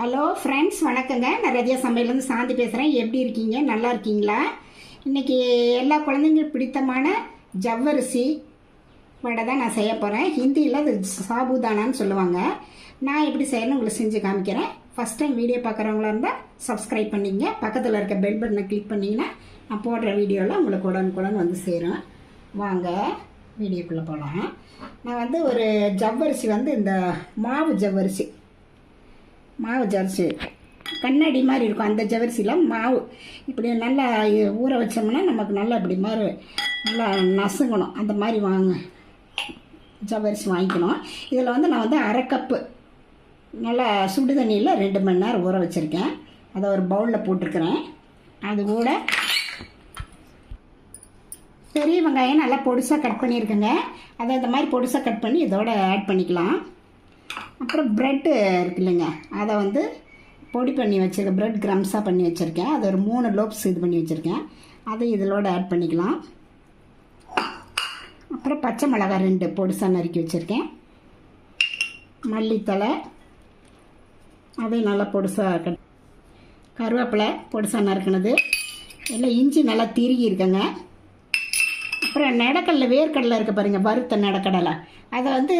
Hello friends வணக்கங்க. நான் ரதியா சமையலேருந்து சாந்தி பேசுகிறேன் எப்படி இருக்கீங்க? நல்லா இருக்கீங்களா? இன்றைக்கி எல்லா குழந்தைங்களுக்கு பிடித்தமான ஜவ்வரிசி வடை தான் நான் செய்ய போகிறேன் ஹிந்தியில் அது சாபுதானான்னு சொல்லுவாங்க. நான் எப்படி செய்யணும் உங்களுக்கு செஞ்சு காமிக்கிறேன். ஃபஸ்ட் டைம் வீடியோ பார்க்குறவங்களா இருந்தால் சப்ஸ்கிரைப் பண்ணிங்க. பக்கத்தில் இருக்க பெல் பட்டனை கிளிக் பண்ணிங்கன்னா நான் போடுற வீடியோவில் உங்களுக்கு உடனுக்குடன் வந்து சேரும். வாங்க வீடியோக்குள்ளே போகலாம் நான் வந்து ஒரு ஜவ்வரிசி வந்து இந்த மாவு ஜவ்வரிசி மாவு ஜரிசி கண்ணாடி மாதிரி இருக்கும். அந்த ஜவரிசிலாம் மாவு. இப்படி நல்லா ஊற வச்சோம்னா நமக்கு நல்லா இப்படி மாதிரி நல்லா நசுங்கணும். அந்த மாதிரி வாங்க. ஜவரிசி வாங்கிக்கணும். இதில் வந்து நான் வந்து அரை கப்பு நல்லா சுடு தண்ணியில் ரெண்டு மணி நேரம் ஊற வச்சுருக்கேன். அதை ஒரு பவுலில் போட்டிருக்கிறேன். அது கூட பெரிய வெங்காயம் நல்லா பொடிசாக கட் பண்ணியிருக்கேங்க. அதை இந்த மாதிரி பொடிசாக கட் பண்ணி இதோட ஆட் பண்ணிக்கலாம். அப்புறம் ப்ரெட்டு இருக்கு இல்லைங்க அதை வந்து பொடி பண்ணி வச்சுருக்கேன் ப்ரெட் கிரம்ஸாக பண்ணி வச்சுருக்கேன். அது ஒரு மூணு லோப்ஸ் இது பண்ணி வச்சுருக்கேன். அதை இதிலோடு ஆட் பண்ணிக்கலாம். அப்புறம் பச்சை மிளகாய் ரெண்டு பொடிசாக நறுக்கி வச்சுருக்கேன். மல்லித்தலை அதையும் நல்லா பொடிசாக கட் கருவேப்பிலை பொடிசாக நறுக்கினது. எல்லாம் இஞ்சி நல்லா திருகி இருக்குங்க. அப்புறம் நடக்கடலை வேர்க்கடலை இருக்க பாருங்கள் வறுத்த நடக்கடலை அதை வந்து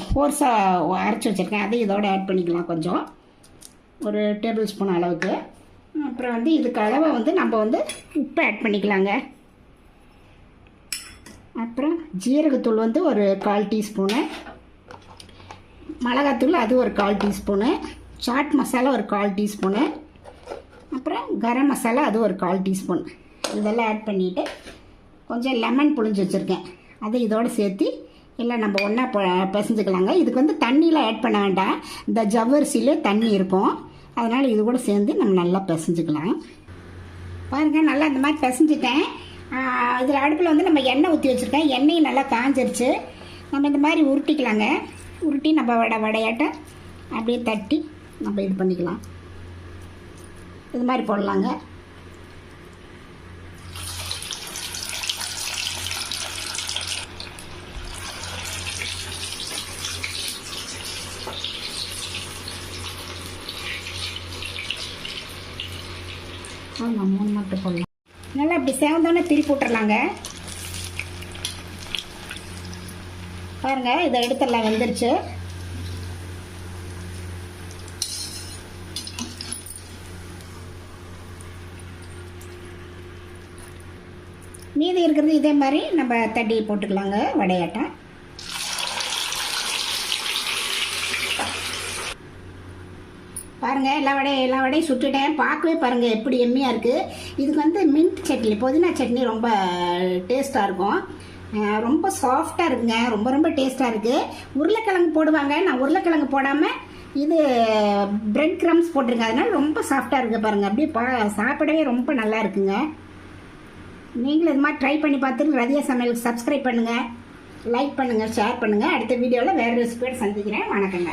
ஃபோர்ஸாக அரைச்சி வச்சுருக்கேன். அதை இதோடு ஆட் பண்ணிக்கலாம் கொஞ்சம். ஒரு டேபிள் ஸ்பூன் அளவுக்கு. அப்புறம் வந்து இதுக்கு அளவை வந்து நம்ம வந்து உப்பு ஆட் பண்ணிக்கலாங்க. அப்புறம் ஜீரகத்தூள் வந்து ஒரு கால் டீஸ்பூனு மிளகாத்தூள் அது ஒரு கால் டீஸ்பூனு சாட் மசாலா ஒரு கால் டீஸ்பூனு அப்புறம் கரம் மசாலா அது ஒரு கால் டீஸ்பூன் இதெல்லாம் ஆட் பண்ணிவிட்டு கொஞ்சம் லெமன் புழிஞ்சு வச்சுருக்கேன். அதை இதோடு சேர்த்து எல்லாம் நம்ம ஒன்றா பிசைஞ்சுக்கலாங்க. இதுக்கு வந்து தண்ணியெலாம் ஆட் பண்ண வேண்டாம். இந்த ஜவ்வரிசியிலே தண்ணி இருக்கும். அதனால் இது கூட சேர்ந்து நம்ம நல்லா பிசைஞ்சுக்கலாம். பாருங்கள் நல்லா இந்த மாதிரி பிசைஞ்சிட்டேன். இதில் அடுப்பில் வந்து நம்ம எண்ணெய் ஊற்றி வச்சுருக்கேன். எண்ணெயும் நல்லா காஞ்சிருச்சு. நம்ம இந்த மாதிரி உருட்டிக்கலாங்க. உருட்டி நம்ம வடை வடையாட்ட அப்படியே தட்டி நம்ம இது பண்ணிக்கலாம். இது மாதிரி போடலாங்க. ஆமாம் மூணு மட்டும் போடலாம் நல்லா இப்படி சேவந்தோன்னே திருப்பி விட்டுறலாங்க. பாருங்க இதை எடுத்துடலாம் வெந்துருச்சு. மீதி இருக்கிறது இதே மாதிரி நம்ம தட்டி போட்டுக்கலாங்க வடையாட்டம். பாருங்கள் எல்லா வடையும் எல்லா வடையும் சுட்டுட்டேன். பார்க்கவே பாருங்கள் எப்படி எம்மியாக இருக்குது இதுக்கு வந்து மின்ட் சட்னி புதினா சட்னி ரொம்ப டேஸ்ட்டாக இருக்கும். ரொம்ப சாஃப்டாக இருக்குங்க. ரொம்ப ரொம்ப டேஸ்ட்டாக இருக்குது உருளைக்கிழங்கு போடுவாங்க. நான் உருளைக்கிழங்கு போடாமல் இது பிரெட் க்ரம்ஸ் போட்டிருக்கேன். அதனால் ரொம்ப சாஃப்டாக இருக்குது பாருங்கள் அப்படியே பா சாப்பிடவே ரொம்ப நல்லா இருக்குங்க. நீங்களும் இது மாதிரி ட்ரை பண்ணி பார்த்துட்டு ரதியா சமையலுக்கு சப்ஸ்கிரைப் பண்ணுங்கள் லைக் பண்ணுங்கள் ஷேர் பண்ணுங்கள் அடுத்த வீடியோவில் வேறு ரெசிபியோடு சந்திக்கிறேன். வணக்கங்க.